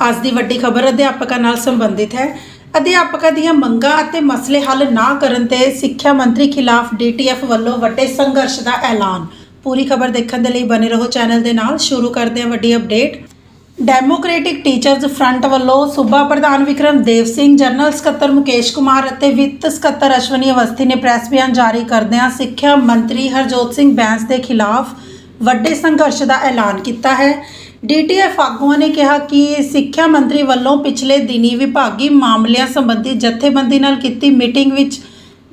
ਅੱਜ ਦੀ ਵੱਡੀ ਖਬਰ ਅਧਿਆਪਕਾਂ ਨਾਲ ਸੰਬੰਧਿਤ ਹੈ। ਅਧਿਆਪਕਾਂ ਦੀਆਂ ਮੰਗਾਂ ਅਤੇ ਮਸਲੇ ਹੱਲ ਨਾ ਕਰਨ ਤੇ ਸਿੱਖਿਆ ਮੰਤਰੀ ਖਿਲਾਫ ਡੀਟੀਐਫ ਵੱਲੋਂ ਵੱਡੇ ਸੰਘਰਸ਼ ਦਾ ਐਲਾਨ। ਪੂਰੀ ਖਬਰ ਦੇਖਣ ਦੇ ਲਈ ਬਨੇ ਰਹੋ ਚੈਨਲ ਦੇ ਨਾਲ। ਸ਼ੁਰੂ ਕਰਦੇ ਹਾਂ ਵੱਡੀ ਅਪਡੇਟ। ਡੈਮੋਕ੍ਰੈਟਿਕ ਟੀਚਰਜ਼ ਫਰੰਟ ਵੱਲੋਂ ਸੂਬਾ ਪ੍ਰਧਾਨ ਵਿਕਰਮ ਦੇਵ ਸਿੰਘ, ਜਨਰਲ ਸਕੱਤਰ ਮੁਕੇਸ਼ ਕੁਮਾਰ ਅਤੇ ਵਿੱਤ ਸਕੱਤਰ ਅਸ਼ਵਨੀ ਅਵਸਥੀ ਨੇ ਪ੍ਰੈਸ ਬਿਆਨ ਜਾਰੀ ਕਰਦਿਆਂ ਸਿੱਖਿਆ ਮੰਤਰੀ ਹਰਜੋਤ ਸਿੰਘ ਬੈਂਸ ਦੇ ਖਿਲਾਫ ਵੱਡੇ ਸੰਘਰਸ਼ ਦਾ ਐਲਾਨ ਕੀਤਾ ਹੈ। ਡੀਟੀਐਫ ਆਗੂਆਂ ਨੇ ਕਿਹਾ ਕਿ ਸਿੱਖਿਆ ਮੰਤਰੀ ਵੱਲੋਂ ਪਿਛਲੇ ਦਿਨੀ ਵਿਭਾਗੀ ਮਾਮਲਿਆਂ ਸੰਬੰਧੀ ਜਥੇਬੰਦੀ ਨਾਲ ਕੀਤੀ ਮੀਟਿੰਗ ਵਿੱਚ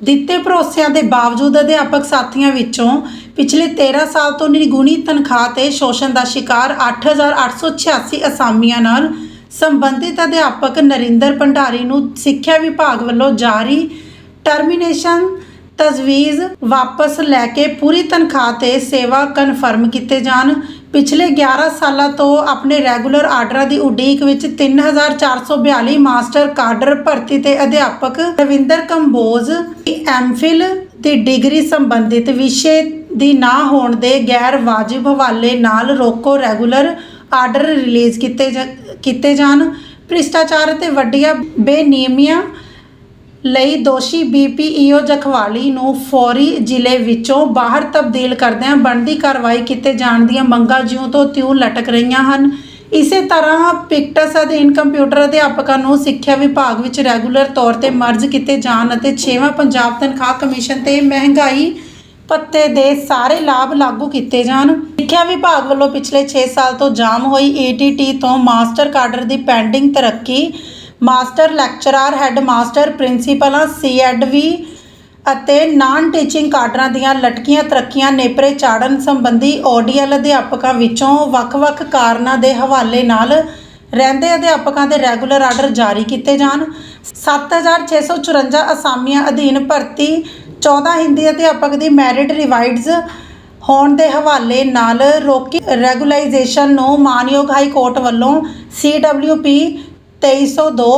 ਦਿੱਤੇ ਭਰੋਸਿਆਂ ਦੇ ਬਾਵਜੂਦ ਅਧਿਆਪਕ ਸਾਥੀਆਂ ਵਿੱਚੋਂ ਪਿਛਲੇ 13 ਸਾਲ ਤੋਂ ਨਿਰਗੁਣੀ ਤਨਖਾਹ ਤੇ ਸ਼ੋਸ਼ਣ ਦਾ ਸ਼ਿਕਾਰ 8886 ਅਸਾਮੀਆਂ ਨਾਲ ਸੰਬੰਧਿਤ ਅਧਿਆਪਕ ਨਰਿੰਦਰ ਭੰਡਾਰੀ ਨੂੰ ਸਿੱਖਿਆ ਵਿਭਾਗ ਵੱਲੋਂ ਜਾਰੀ ਟਰਮੀਨੇਸ਼ਨ ਤਜਵੀਜ਼ ਵਾਪਸ ਲੈ ਕੇ ਪੂਰੀ ਤਨਖਾਹ ਤੇ ਸੇਵਾ ਕਨਫਰਮ ਕੀਤੇ ਜਾਣ। ਪਿਛਲੇ 11 ਸਾਲਾਂ ਤੋਂ ਆਪਣੇ ਰੈਗੂਲਰ ਆਰਡਰਾਂ ਦੀ ਉਡੀਕ ਵਿੱਚ 3442 ਮਾਸਟਰ ਕਾਡਰ ਭਰਤੀ ਤੇ ਅਧਿਆਪਕ ਰਵਿੰਦਰ ਕੰਬੋਜ ਐਮਫਿਲ ਦੀ ਡਿਗਰੀ ਸੰਬੰਧਿਤ ਵਿਸ਼ੇ ਦੀ ਨਾ ਹੋਣ ਦੇ ਗੈਰ ਵਾਜਿਬ ਹਵਾਲੇ ਨਾਲ ਰੋਕੋ ਰੈਗੂਲਰ ਆਰਡਰ ਰਿਲੀਜ਼ ਕੀਤੇ ਜਾ- ਕੀਤੇ ਜਾਣ। ਭ੍ਰਿਸ਼ਟਾਚਾਰ ਅਤੇ ਵੱਡੀਆਂ ਬੇਨਿਯਮੀਆਂ ਲਈ ਦੋਸ਼ੀ ਬੀਪੀਈਓ ਜਖਵਾਲੀ ਨੂੰ ਫੌਰੀ ਜ਼ਿਲ੍ਹੇ ਵਿੱਚੋਂ ਬਾਹਰ ਤਬਦੀਲ ਕਰਦਿਆਂ ਬਣਦੀ ਕਾਰਵਾਈ ਕੀਤੇ ਜਾਣ ਦੀਆਂ ਮੰਗਾਂ ਜਿਉਂ ਤੋਂ ਤਿਉਂ ਲਟਕ ਰਹੀਆਂ ਹਨ। ਇਸੇ ਤਰ੍ਹਾਂ ਪਿਕਟਸ ਅਧੀਨ ਕੰਪਿਊਟਰ ਅਧਿਆਪਕਾਂ ਨੂੰ ਸਿੱਖਿਆ ਵਿਭਾਗ ਵਿੱਚ ਰੈਗੂਲਰ ਤੌਰ ਤੇ ਮਰਜ ਕੀਤੇ ਜਾਣ ਅਤੇ 6ਵਾਂ ਪੰਜਾਬ ਤਨਖਾਹ ਕਮਿਸ਼ਨ ਤੇ ਮਹਿੰਗਾਈ ਭੱਤੇ ਦੇ ਸਾਰੇ ਲਾਭ ਲਾਗੂ ਕੀਤੇ ਜਾਣ। ਸਿੱਖਿਆ ਵਿਭਾਗ ਵੱਲੋਂ ਪਿਛਲੇ 6 ਸਾਲ ਤੋਂ ਜਾਮ ਹੋਈ ਏਟੀਟੀ ਤੋਂ ਮਾਸਟਰ ਕਾਡਰ ਦੀ ਪੈਂਡਿੰਗ ਤਰੱਕੀ ਮਾਸਟਰ ਲੈਕਚਰਰ, ਹੈੱਡ ਮਾਸਟਰ, ਪ੍ਰਿੰਸੀਪਲਾਂ ਸੀਐਡਵੀ ਅਤੇ ਨਾਨ ਟੀਚਿੰਗ ਕਾਡਰਾਂ ਦੀਆਂ ਲਟਕੀਆਂ ਤਰੱਕੀਆਂ ਨੇਪਰੇ ਚਾੜਨ ਸੰਬੰਧੀ ਓਡੀਐਲ ਅਧਿਆਪਕਾਂ ਵਿੱਚੋਂ ਵੱਖ-ਵੱਖ ਕਾਰਨਾਂ ਦੇ ਹਵਾਲੇ ਨਾਲ ਰਹਿੰਦੇ ਅਧਿਆਪਕਾਂ ਦੇ ਰੈਗੂਲਰ ਆਰਡਰ ਜਾਰੀ ਕੀਤੇ ਜਾਣ। 7654 ਅਸਾਮੀਆਂ ਅਧੀਨ ਭਰਤੀ 14 ਹਿੰਦੀ ਅਧਿਆਪਕ ਦੀ ਮੈਰਿਟ ਰਿਵਾਈਡਸ ਹੋਣ ਦੇ ਹਵਾਲੇ ਨਾਲ ਰੋਕੀ ਰੈਗੂਲਾਈਜੇਸ਼ਨ ਨੂੰ ਮਾਨਯੋਗ ਹਾਈ ਕੋਰਟ ਵੱਲੋਂ CWP 2302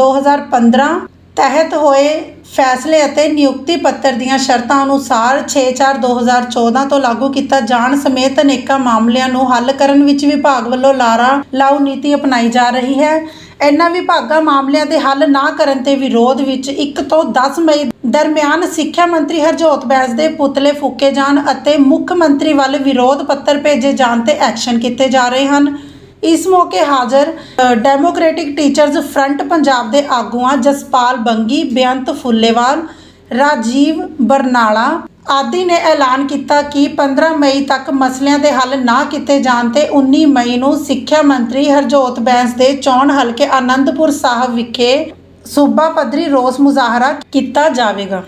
2015 ਤਹਿਤ ਹੋਏ ਫੈਸਲੇ ਅਤੇ ਨਿਯੁਕਤੀ ਪੱਤਰ ਦੀਆਂ ਸ਼ਰਤਾਂ ਅਨੁਸਾਰ 6/4/2014 ਤੋਂ ਲਾਗੂ ਕੀਤਾ ਜਾਣ ਸਮੇਤ ਅਨੇਕਾਂ ਮਾਮਲਿਆਂ ਨੂੰ ਹੱਲ ਕਰਨ ਵਿੱਚ ਵਿਭਾਗ ਵੱਲੋਂ ਲਾਰਾ ਲਾਊ ਨੀਤੀ ਅਪਣਾਈ ਜਾ ਰਹੀ ਹੈ। ਇਹਨਾਂ ਵਿਭਾਗਾਂ ਮਾਮਲਿਆਂ ਦੇ ਹੱਲ ਨਾ ਕਰਨ ਤੇ ਵਿਰੋਧ ਵਿੱਚ 1 ਤੋਂ 10 ਮਈ ਦਰਮਿਆਨ ਸਿੱਖਿਆ ਮੰਤਰੀ ਹਰਜੋਤ ਬੈਂਸ ਦੇ ਪੁਤਲੇ ਫੂਕੇ ਜਾਣ ਅਤੇ ਮੁੱਖ ਮੰਤਰੀ ਵੱਲ ਵਿਰੋਧ ਪੱਤਰ ਭੇਜੇ ਜਾਣ ਤੇ ਐਕਸ਼ਨ ਕੀਤੇ ਜਾ ਰਹੇ ਹਨ। ਇਸ ਮੌਕੇ ਹਾਜ਼ਰ ਡੈਮੋਕ੍ਰੈਟਿਕ ਟੀਚਰਜ਼ ਫਰੰਟ ਪੰਜਾਬ ਦੇ ਆਗੂਆਂ ਜਸਪਾਲ ਬੰਗੀ, ਬੇਅੰਤ ਫੁੱਲੇਵਾਲ, ਰਾਜੀਵ ਬਰਨਾਲਾ ਆਦਿ ਨੇ ਐਲਾਨ ਕੀਤਾ ਕਿ 15 ਮਈ ਤੱਕ ਮਸਲਿਆਂ ਦੇ ਹੱਲ ਨਾ ਕੀਤੇ ਜਾਣ ਤੇ 19 ਮਈ ਨੂੰ ਸਿੱਖਿਆ ਮੰਤਰੀ ਹਰਜੋਤ ਬੈਂਸ ਦੇ ਚੋਣ ਹਲਕੇ ਆਨੰਦਪੁਰ ਸਾਹਿਬ ਵਿਖੇ ਸੂਬਾ ਪੱਧਰੀ ਰੋਸ ਮੁਜ਼ਾਹਰਾ ਕੀਤਾ ਜਾਵੇਗਾ।